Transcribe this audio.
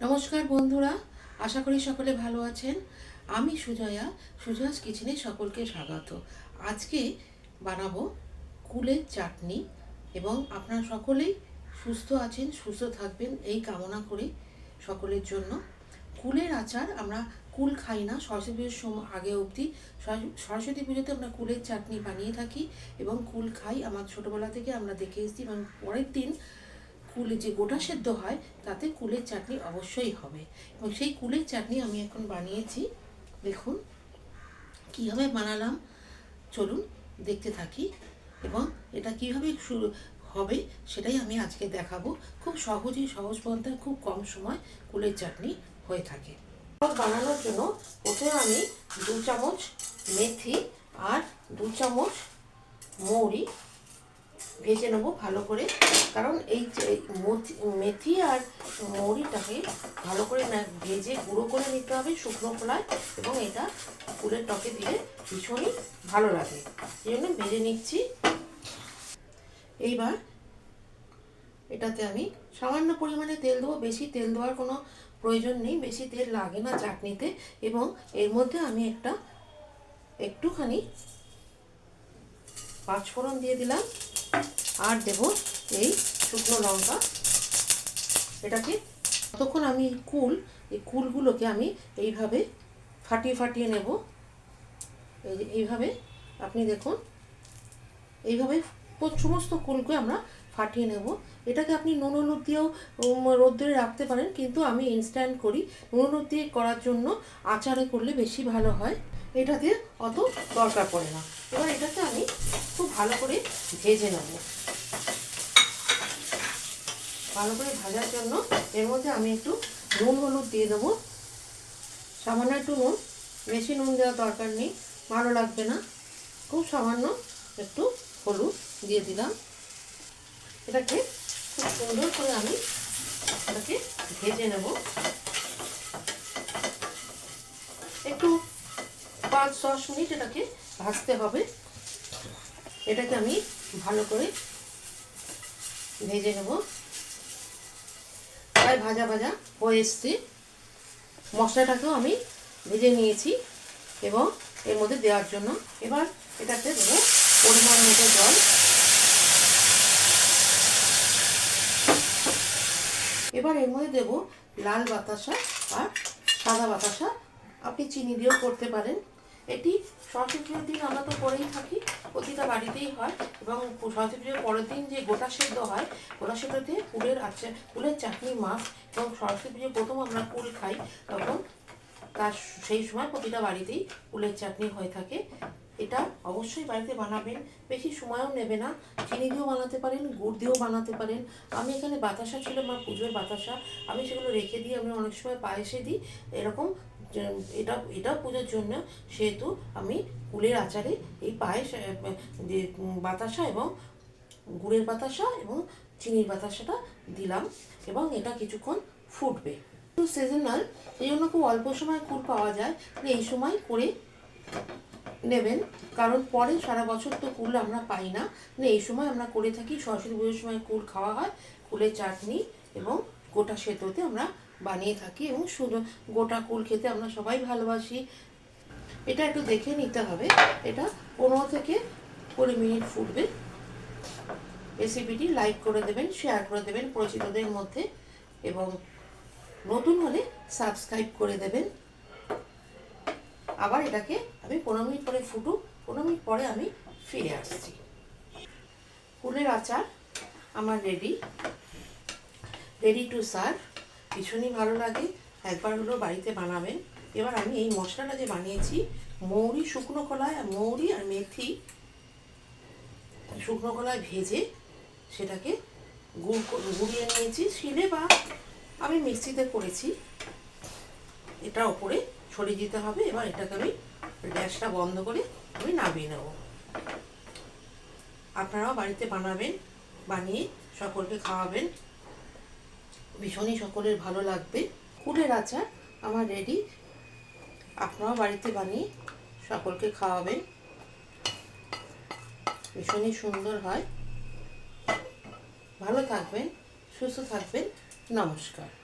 নমস্কার বন্ধুরা, আশা করি সকলে ভালো আছেন। আমি সুজয়া, সুজয়াস কিচেনে সকলকে স্বাগত। আজকে বানাবো কুলের চাটনি এবং আপনারা সকলেই সুস্থ আছেন, সুস্থ থাকবেন এই কামনা করে সকলের জন্য। কুলের আচার আমরা কুল খাই না, সরস্বতী পুজোর সময় আগে অবধি সরস্বতী- পুজোতে আমরা কুলের চাটনি বানিয়ে থাকি এবং কুল খাই। আমার ছোটোবেলা থেকে আমরা দেখে এসেছি এবং পরের দিন কুলে যে গোটা সেদ্ধ হয়, তাতে কুলের চাটনি অবশ্যই হবে। এবং সেই কুলের চাটনি আমি এখন বানিয়েছি। দেখুন, কীভাবে বানালাম, চলুন দেখতে থাকি। এবং এটা কীভাবে শুরু হবে সেটাই আমি আজকে দেখাবো। খুব সহজেই, সহজ পন্থায় খুব কম সময় কুলের চাটনি হয়ে থাকে। বানানোর জন্য প্রথমে আমি দু চামচ মেথি আর দু চামচ মৌরি ভেজে নেব ভালো করে। কারণ এই যে মথি- আর মৌরিটাকে ভালো করে না ভেজে গুঁড়ো করে নিতে হবে শুকনো খোলায় এবং এটা ফুলের টকে দিলে ভীষণই ভালো লাগে। এই জন্য ভেজে নিচ্ছি। এইবার এটাতে আমি সামান্য পরিমাণে তেল দেবো, বেশি তেল দেওয়ার কোনো প্রয়োজন নেই, বেশি তেল লাগে না চাটনিতে এবং এর মধ্যে আমি একটা একটুখানি পাঁচফোড়ন দিয়ে দিলাম। আর দেব এই শুকনো লঙ্কা। এটাকে ততক্ষণ আমি কুল, এই কুলগুলোকে আমি এইভাবে ফাটিয়ে ফাটিয়ে নেব। এই যে এইভাবে আপনি দেখুন, এইভাবে সমস্ত কুলকে আমরা ফাটিয়ে নেব। এটাকে আপনি নুন হলুদ দিয়েও রোদ্দুরে রাখতে পারেন, কিন্তু আমি ইনস্ট্যান্ট করি। নুন হলুদ দিয়ে করার জন্য আচারে করলে বেশি ভালো হয়। এটাতে অত দরকার পড়ে না। এবার এটাকে আমি খুব ভালো করে ভেজে নেব। ভালো করে ভাজার জন্য এর মধ্যে আমি একটু নুন, হলুদ দিয়ে দেবো। সামান্য একটু নুন, বেশি নুন দেওয়ার দরকার নেই, ভালো লাগবে না। খুব সামান্য একটু হলুদ দিয়ে দিলাম। এটাকে খুব সুন্দর করে আমি এটাকে ভেজে নেব। একটু পাঁচ, দশ মিনিট এটাকে ভাজতে হবে। এটাকে আমি ভালো করে ভেজে নেব। প্রায় ভাজা ভাজা হয়ে এসছে। মশলাটাকেও আমি ভেজে নিয়েছি এবং এর মধ্যে দেওয়ার জন্য। এবার এটাতে দেবো পরিমাণ মতো জল। এবার এর মধ্যে দেবো লাল বাতাসা আর সাদা বাতাসা। আপনি চিনি দিয়েও করতে পারেন। এটি সরস্বতী পুজোর দিন আমরা তো করেই থাকি, প্রতিটা বাড়িতেই হয় এবং সরস্বতী পুজোর পরের দিন যে গোটা সেদ্ধ হয়, গোটা সেদ্ধতে কুলের আছে কুলের চাটনি, মাছ এবং সরস্বতী পুজোর প্রথম আমরা কুল খাই, তখন তার সেই সময় প্রতিটা বাড়িতেই কুলের চাটনি হয়ে থাকে। এটা অবশ্যই বাড়িতে বানাবেন। বেশি সময়ও নেবে না। চিনি দিয়েও বানাতে পারেন, গুড় দিয়েও বানাতে পারেন। আমি এখানে বাতাসা ছিল আমার পুজোর বাতাসা। আমি সেগুলো রেখে দিই আমি অনেক সময় পায়েসে দিই। এরকম এটা এটা পুজোর জন্য। সেহেতু আমি কুলের আচারে এই পায়েস যে বাতাসা এবং গুড়ের বাতাসা এবং চিনির বাতাসাটা দিলাম এবং এটা কিছুক্ষণ ফুটবে। সিজনাল এই জন্য খুব অল্প সময় কুল পাওয়া যায়। এই সময় করে নেবেন। কারণ পরে সারা বছর তো কুল আমরা পাই না। মানে এই সময় আমরা করে থাকি, সরস্বতী পুজোর সময় কুল খাওয়া হয়, কুলের চাটনি এবং গোটা সেদ্ধতে আমরা বানিয়ে থাকি এবং শুধু গোটা কুল খেতে আমরা সবাই ভালোবাসি। এটা একটু দেখে নিতে হবে। এটা পনেরো থেকে কুড়ি মিনিট ফুটবে। রেসিপিটি লাইক করে দেবেন, শেয়ার করে দেবেন পরিচিতদের মধ্যে এবং নতুন হলে সাবস্ক্রাইব করে দেবেন। আবার এটাকে আমি পনেরো মিনিট পরে ফুটুক পনেরো মিনিট পরে আমি ফিরে আসছি। কুলের আচার আমার রেডি রেডি টু সার্ভ ভীষণই ভালো লাগে। একবার হলেও বাড়িতে বানাবেন। এবার আমি এই মশলাটা যে বানিয়েছি, মৌরি শুকনো কলায় আর মৌরি আর মেথি শুকনো কলায় ভেজে সেটাকে গুড় গুঁড়িয়ে নিয়েছি। শিলে বা আমি মিক্সিতে করেছি। এটা ওপরে ছড়িয়ে দিতে হবে, এবার এটাকে আমি গ্যাসটা বন্ধ করে আমি নামিয়ে নেব। আপনারাও বাড়িতে বানাবেন, বানিয়ে সকলকে খাওয়াবেন। ভীষণই সকলের ভালো লাগবে। কুলের আচার আমার রেডি। আপনারাও বাড়িতে বানিয়ে সকলকে খাওয়াবেন। ভীষণই সুন্দর হয়। ভালো থাকবেন, সুস্থ থাকবেন। নমস্কার।